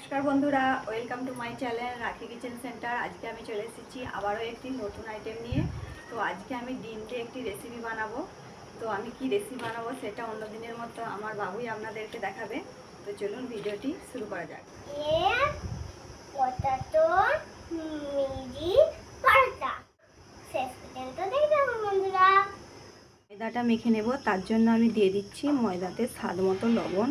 নমস্কার বন্ধুরা welcome to my channel Rakhi kitchen centre আজকে আমি চলে এসেছি আবারও একটি নতুন আইটেম নিয়ে। তো আজকে আমি ডিম দিয়ে একটি রেসিপি বানাবো। তো আমি কি রেসিপি বানাবো সেটা অন্য দিনের মতো আমার বাবুই আপনাদেরকে দেখাবে। তো চলুন ভিডিওটি শুরু করা যাক। ময়দাটা মেখে নেব তার জন্য আমি দিয়ে দিচ্ছি ময়দাতে স্বাদ মতো লবণ।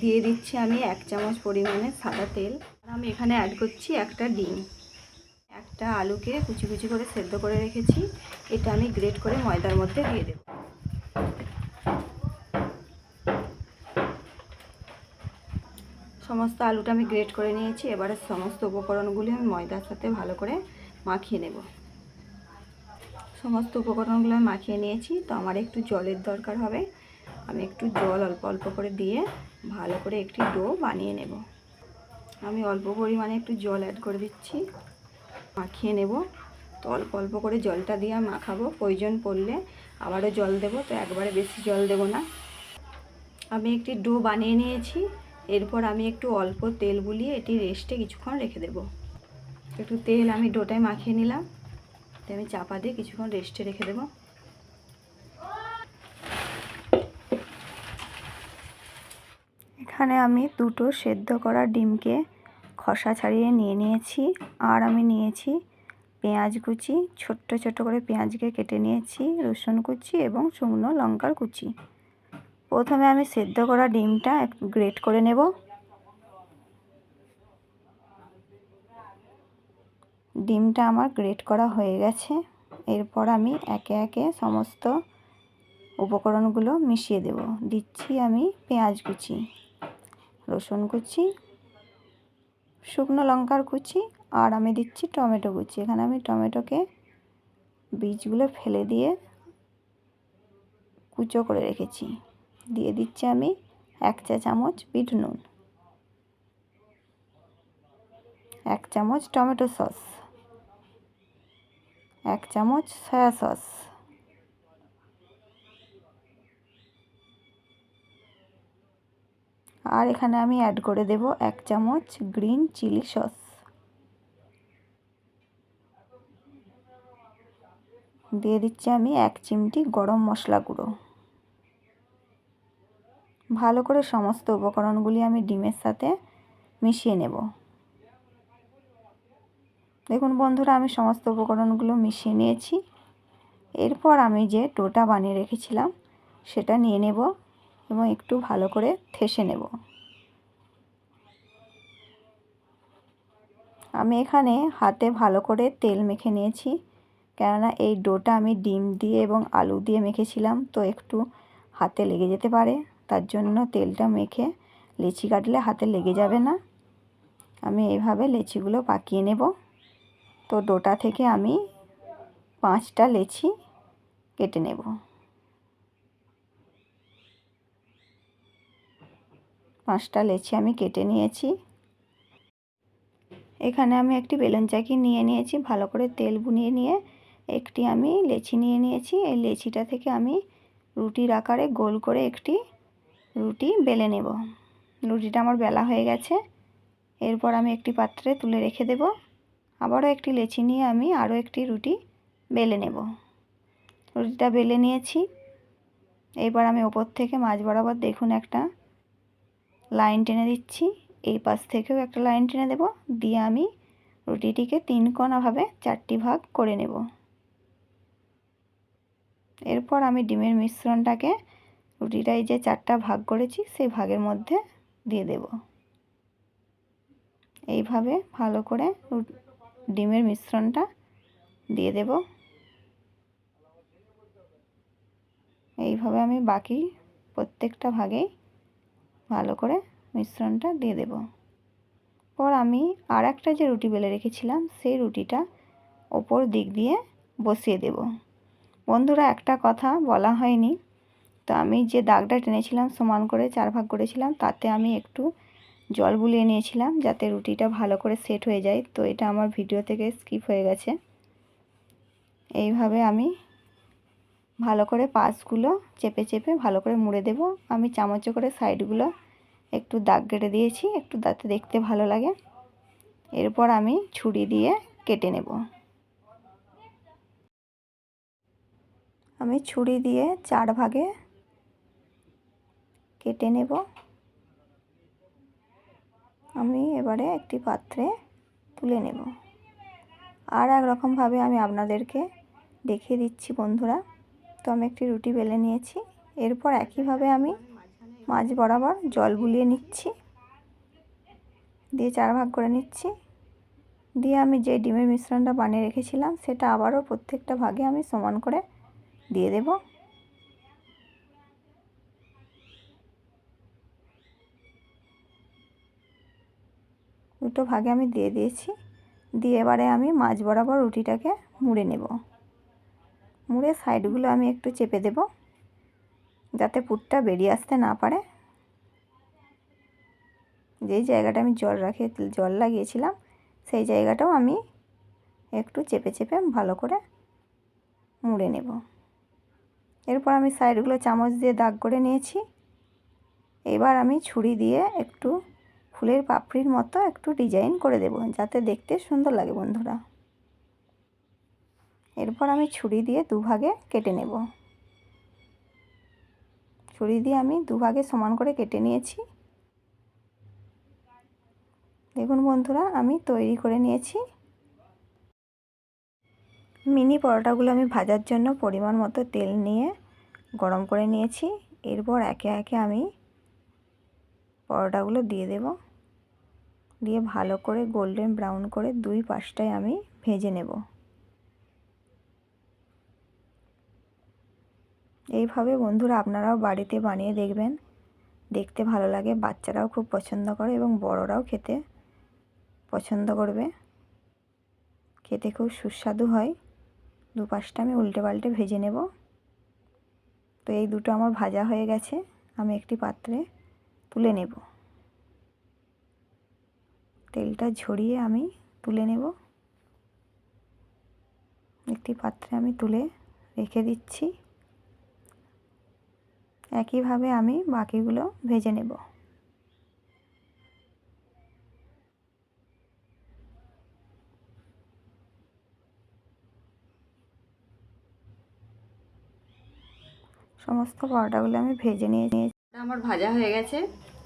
দিয়ে দিচ্ছি আমি এক চামচ পরিমাণে সাদা তেল। আর আমি এখানে অ্যাড করছি একটা ডিম। একটা আলুকে কুচি কুচি করে সেদ্ধ করে রেখেছি। এটা আমি গ্রেট করে ময়দার মধ্যে দিয়ে দেব। সমস্ত আলুটা আমি গ্রেট করে নিয়েছি। এবারে সমস্ত উপকরণগুলি আমি ময়দার সাথে ভালো করে মাখিয়ে নেব। সমস্ত উপকরণগুলো আমি মাখিয়ে নিয়েছি। তো আমার একটু জলের দরকার হবে। আমি একটু জল অল্প অল্প করে দিয়ে ভালো করে একটি ডো বানিয়ে নেব। আমি অল্প পরিমাণে একটু জল অ্যাড করে দিচ্ছি। মাখিয়ে নেব। তো অল্প অল্প করে জলটা দিয়ে মাখাবো। প্রয়োজন পড়লে আবারও জল দেব। তো একবারে বেশি জল দেব না। আমি একটি ডো বানিয়ে নিয়েছি। এরপর আমি একটু অল্প তেল বুলিয়ে এটি রেস্টে কিছুক্ষণ রেখে দেব। একটু তেল আমি ডোটায় মাখিয়ে নিলাম। তো আমি চাপা দিয়ে কিছুক্ষণ রেস্টে রেখে দেবো। এখানে আমি দুটো সেদ্ধ করা ডিমকে খসা ছাড়িয়ে নিয়ে নিয়েছি। আর আমি নিয়েছি পেঁয়াজ কুচি, ছোট্ট ছোট করে পেঁয়াজকে কেটে নিয়েছি, রসুন কুচি এবং শুকনো লঙ্কার কুচি। প্রথমে আমি সেদ্ধ করা ডিমটা গ্রেট করে নেব। ডিমটা আমার গ্রেট করা হয়ে গেছে। এরপর আমি একে একে সমস্ত উপকরণগুলো মিশিয়ে দেব। দিচ্ছি আমি পেঁয়াজ কুচি। রসুন কুচি, শুকনো লঙ্কার কুচি আর আমি দিচ্ছি টমেটো কুচি। এখানে আমি টমেটোকে বীজগুলো ফেলে দিয়ে কুচো করে রেখেছি। দিয়ে দিচ্ছি আমি এক চা চামচ বিট নুন, এক চামচ টমেটো সস, এক চামচ সয়া সস। আর এখানে আমি অ্যাড করে দেব এক চামচ গ্রিন চিলি সস দিয়ে দিচ্ছি আমি এক চিমটি গরম মশলা গুঁড়ো। ভালো করে সমস্ত উপকরণগুলি আমি ডিমের সাথে মিশিয়ে নেব। দেখুন বন্ধুরা, আমি সমস্ত উপকরণগুলো মিশিয়ে নিয়েছি। এরপর আমি যে টোটা বানিয়ে রেখেছিলাম, সেটা নিয়ে নেব। এবং একটু ভালো করে থেসে নেব। আমি এখানে হাতে ভালো করে তেল মেখে নিয়েছি, কেননা এই ডোটা আমি ডিম দিয়ে এবং আলু দিয়ে মেখেছিলাম, তো একটু হাতে লেগে যেতে পারে। তার জন্য তেলটা মেখে লেচি কাটলে হাতে লেগে যাবে না। আমি এইভাবে লেচিগুলো পাকিয়ে নেব। তো ডোটা থেকে আমি পাঁচটা লেচি কেটে নেব। পাঁচটা লেচি আমি কেটে নিয়েছি। এখানে আমি একটি বেলুন চাকি নিয়ে নিয়েছি, ভালো করে তেল বুনিয়ে নিয়ে। একটি আমি লেচি নিয়ে নিয়েছি, এই লেচিটা থেকে আমি রুটির আকারে গোল করে একটি রুটি বেলে নেব। রুটিটা আমার বেলা হয়ে গেছে, এরপর আমি একটি পাত্রে তুলে রেখে দেব। আবারও একটি লেচি নিয়ে আমি আরও একটি রুটি বেলে নেব। রুটিটা বেলে নিয়েছি। এবার আমি ওপর থেকে মাছ বরাবর দেখুন একটা লাইন টেনে দিচ্ছি। এই পাশ থেকেও একটা লাইন টেনে দেব। দিয়ে আমি রুটিটিকে তিন কোনাভাবে চারটি ভাগ করে নেব। এরপর আমি ডিমের মিশ্রণটাকে রুটিটাই যে চারটা ভাগ করেছি, সেই ভাগের মধ্যে দিয়ে দেব। এইভাবে ভালো করে ডিমের মিশ্রণটা দিয়ে দেব। এইভাবে আমি বাকি প্রত্যেকটা ভাগেই ভালো করে মিশ্রণটা দিয়ে দেব। পর আমি আর একটা যে রুটি বেলে রেখেছিলাম, সেই রুটিটা ওপর দিক দিয়ে বসিয়ে দেব। বন্ধুরা, একটা কথা বলা হয়নি। তো আমি যে দাগটা টেনেছিলাম, সমান করে চার ভাগ করেছিলাম, তাতে আমি একটু জল বুলিয়ে নিয়েছিলাম যাতে রুটিটা ভালো করে সেট হয়ে যায়। তো এটা আমার ভিডিও থেকে স্কিপ হয়ে গেছে। এইভাবে আমি ভালো করে পাশগুলো চেপে চেপে ভালো করে মুড়ে দেব। আমি চামচে করে সাইডগুলো একটু দাগ কেটে দিয়েছি, একটু তাতে দেখতে ভালো লাগে। এরপর আমি ছুরি দিয়ে কেটে নেব। আমি ছুরি দিয়ে চার ভাগে কেটে নেব। আমি এবারে একটি পাত্রে তুলে নেব। আর এক রকমভাবে আমি আপনাদেরকে দেখিয়ে দিচ্ছি বন্ধুরা। তো আমি একটি রুটি বেলে নিয়েছি। এরপর একইভাবে আমি মাছ বরাবর জল বুলিয়ে নিচ্ছি। দিয়ে চার ভাগ করে নিচ্ছি। দিয়ে আমি যে ডিমের মিশ্রণটা বানিয়ে রেখেছিলাম, সেটা আবারও প্রত্যেকটা ভাগে আমি সমান করে দিয়ে দেব। দুটো ভাগে আমি দিয়ে দিয়েছি। দিয়ে এবারে আমি মাছ বরাবর রুটিটাকে মুড়ে নেব। মুড়ে সাইডগুলো আমি একটু চেপে দেব, যাতে পুরটা বেরিয়ে আসতে না পারে। যেই জায়গাটা আমি জল রাখে, জল লাগিয়েছিলাম, সেই জায়গাটাও আমি একটু চেপে চেপে ভালো করে মুড়ে নেব। এরপর আমি সাইডগুলো চামচ দিয়ে দাগ করে নিয়েছি। এবার আমি ছুরি দিয়ে একটু ফুলের পাপড়ির মতো একটু ডিজাইন করে দেব, যাতে দেখতে সুন্দর লাগে বন্ধুরা। এরপর আমি ছুরি দিয়ে দুভাগে কেটে নেব। ছুরি দিয়ে আমি দুভাগে সমান করে কেটে নিয়েছি। দেখুন বন্ধুরা, আমি তৈরি করে নিয়েছি। মিনি পরোটাগুলো আমি ভাজার জন্য পরিমাণ মতো তেল নিয়ে গরম করে নিয়েছি। এরপর একে একে আমি পরোটাগুলো দিয়ে দেব। দিয়ে ভালো করে গোল্ডেন ব্রাউন করে দুই পাশটায় আমি ভেজে নেব। এইভাবে বন্ধুরা আপনারাও বাড়িতে বানিয়ে দেখবেন। দেখতে ভালো লাগে, বাচ্চারাও খুব পছন্দ করে এবং বড়রাও খেতে পছন্দ করবে। খেতে খুব সুস্বাদু হয়। দু পাশটা আমি উল্টে পাল্টে ভেজে নেব। তো এই দুটো আমার ভাজা হয়ে গেছে, আমি একটি পাত্রে তুলে নেব। তেলটা ঝরিয়ে আমি তুলে নেব। একটি পাত্রে আমি তুলে রেখে দিচ্ছি। একইভাবে আমি বাকিগুলো ভেজে নেব। সমস্ত পরোটাগুলো আমি ভেজে নিয়ে নিয়েছি আমার ভাজা হয়ে গেছে।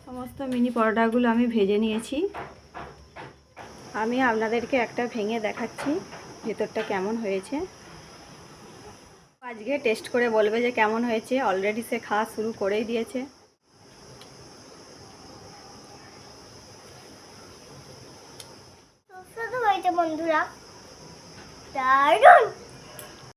সমস্ত মিনি পরোটাগুলো আমি ভেজে নিয়েছি। আমি আপনাদেরকে একটা ভেঙে দেখাচ্ছি, ভেতরটা কেমন হয়েছে। আজকে টেস্ট করে বলবে যে কেমন হয়েছে। অলরেডি সে খাওয়া শুরু করেই দিয়েছে। বন্ধুরা। দারুণ!